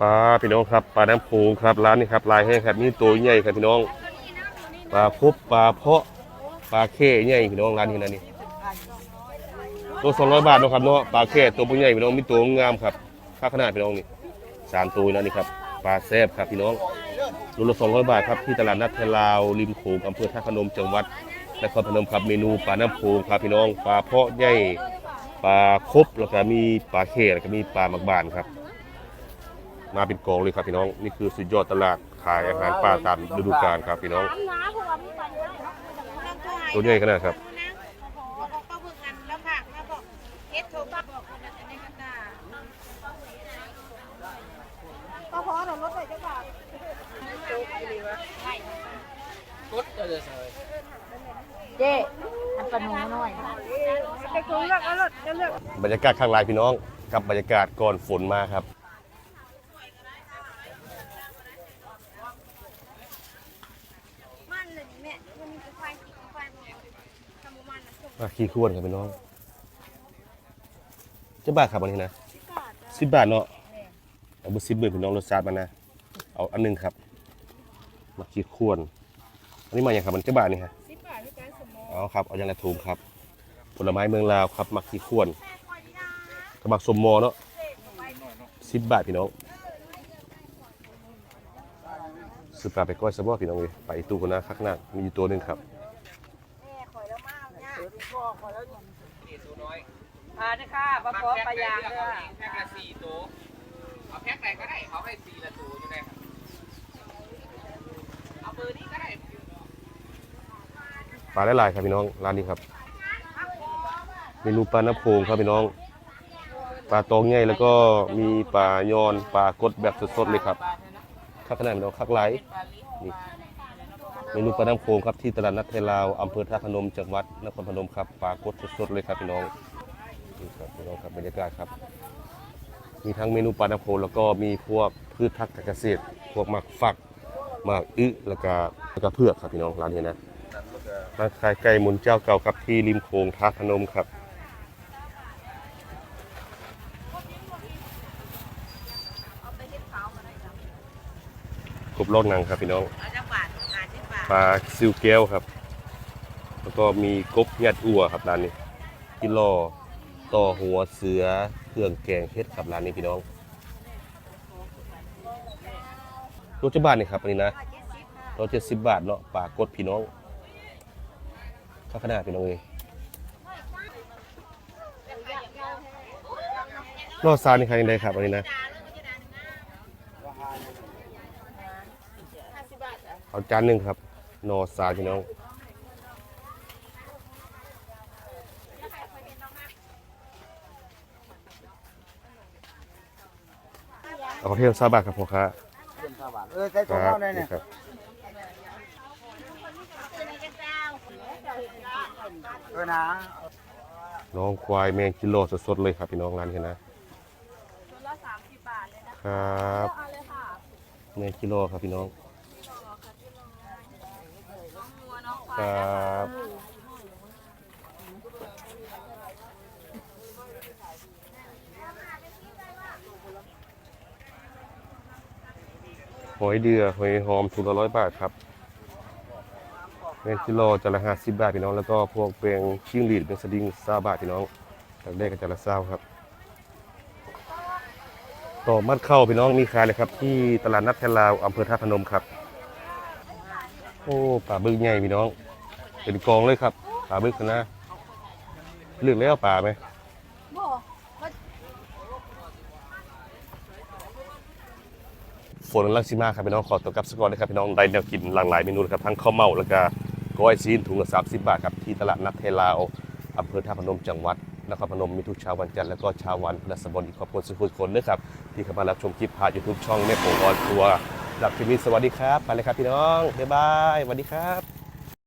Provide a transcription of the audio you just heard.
ปลาพี่น้องครับปลาน้ำโขงครับร้านนี้ครับลายแห้งครับมีตัวใหญ่ครับพี่น้องปลาพบปลาเพาะปลาเข้ใหญ่พี่น้องร้านนี้นะนี่ตัวสองร้อยบาทนะครับเนาะปลาเข้ตัวผู้ใหญ่พี่น้องมีตัวงามครับค่าขนาดพี่น้องนี่สามตัวนะนี่ครับปลาแซ่บครับพี่น้องรูละสองร้อยบาทครับที่ตลาดนัดไทลาวริมโขงอำเภอท่าพนมจังหวัดนครพนมครับเมนูปลาน้ำโขงครับพี่น้องปลาเพาะใหญ่ปลาคบแล้วก็มีปลาเข้แล้วก็มีปลาหมักบานครับ มาเป็นกองเลยครับพี่น้อง นี่คือสุดยอดตลาดขายอาหารป่าตามฤดูกาลครับพี่น้อง ตัวใหญ่ขนาดครับก็พึ่งกันแล้วผักมาบอกเฮ็ดโทรมาบอกกันในกันดาก็พอเราลดไปจังบาทเจ๊อันปลาหนูน้อยไปคุยเลือกแล้วเลือกบรรยากาศข้างลายพี่น้องกับบรรยากาศก่อนฝนมาครับ มันเลยแม่วันนี้ไฟไฟทำ มันนะส่งมาขี้ข้วนครับพี่น้องเจะบาทครับวันนี้นะที่กาดสิบบาทเนาะเอาเบอร์สิบเบอร์พี่น้องรสชาติมันนะเอาอันหนึงครับ มาขี้ข้วน อันนี้มาอย่างครับมันเจะบาทนี่ฮะสิบบาทที่การสมองอ๋อครับเอาอย่างละถุงครับ ผลไม้เมืองลาวครับมักขี้ข้วนกระบักสมมอเนาะสิบบาทพี่น้องซื้อปลาไปก้อยสะบอพี่น้องเลยไปตู้คนนะข้างหน้ามีอยู่ตัวหนึ่งครับ อ่านี่ค่ะปลาโป๊ปลายางเด้อแพ็คละสี่ตัวเอาแพ็คไหนก็ได้เขาให้สี่ละตัวอยู่นะครับเอาเบอร์นี้ก็ได้ปลาหลายครับพี่น้องร้านนี้ครับเมนูปลาน้ำโขงครับพี่น้อง ปลาตองใหญ่แล้วก็มีปลายอนปลากดแบบสดๆเลยครับข้างขนาดพี่น้องคักหลนี่ เมนูปลาน้ำโขงครับที่ตลาดนัดไทลาวอำเภอท่าพนมจังหวัดนครพนมครับปลากดสดๆเลยครับพี่น้องนี่ครับพี่น้องครับบรรยากาศครับ มีทั้งเมนูปลาน้ำโขงแล้วก็มีพวกพืชผักการเกษตร พวกหมักฝักหมากอึแล้วก็แล้วก็เผือกครับพี่น้องร้านนี้นะร้านขายไก่หมุนเจ้าเก่าครับที่ริมโขงท่าพนมครับกบลอกนังครับพี่น้อง ปลาซิวแก้วครับ แล้วก็มีกบยัดอัวครับร้านนี้กิโลต่อหัวเสือเครื่องแกงเฮ็ดครับร้านนี้พี่น้องรถจะบาทนี่ครับอันนี้นะรถเจ็ดสิบบาทเนาะปลากดพี่น้องข้าวขนาดพี่น้องเองรอดซานี่ใครยังไงครับอันนี้นะเอาจานหนึ่งครับ นอซาพี่น้องเอาเทียมซาบะครับพ่อค้าเออใช้คตัวรับเข้าได้เนี่ยนี่ครับเออนะน้องควายแมงกิโลสดๆเลยครับพี่น้องร้านนี้นะชุดละสามสิบบาทเลยนะครับเอาเลยค่ะแมงกิโลครับพี่น้อง งัวน้อง ครับหอยเดือหอยหอมถุงละร้อยบาทครับแมงกิโลจะละห้าสิบบาทพี่น้อง แล้วก็พวกเป็นชิงหรีดเป็นสดิงซาบาทพี่น้องจากแรกก็จะละเศร้าครับ ต่อมัดเข้าพี่น้องมีขายเลยครับ ที่ตลาดนัดแทลาวอำเภอท่าพนมครับ โอ้ป่าบึกใหญ่พี่น้อง เป็นกองเลยครับป่าบึกนะเลือกแล้วป่าไหมฝนลังสิมาครับพี่น้องขอตัวกลับสกอร์นะครับพี่น้องได้แนวกินหลากหลายเมนูครับทั้งข้าวเมาแล้วก็ก้อยซีนถุงละ30บบาทครับที่ตลาดนัดเทลาวอำเภอท่าพนมจังหวัดนครพนมมีทุกเช้าวันจันทร์แล้วก็เช้าวันพฤหัสบดีขอบคุณสุขุมคนด้วยครับที่เข้ามารับชมคลิปผ่านยูทูบช่องแม่โป่งออนทัวร์หลับคลิปนี้สวัสดีครับ ไปเลยครับพี่น้องบ๊ายบายสวัสดีครับ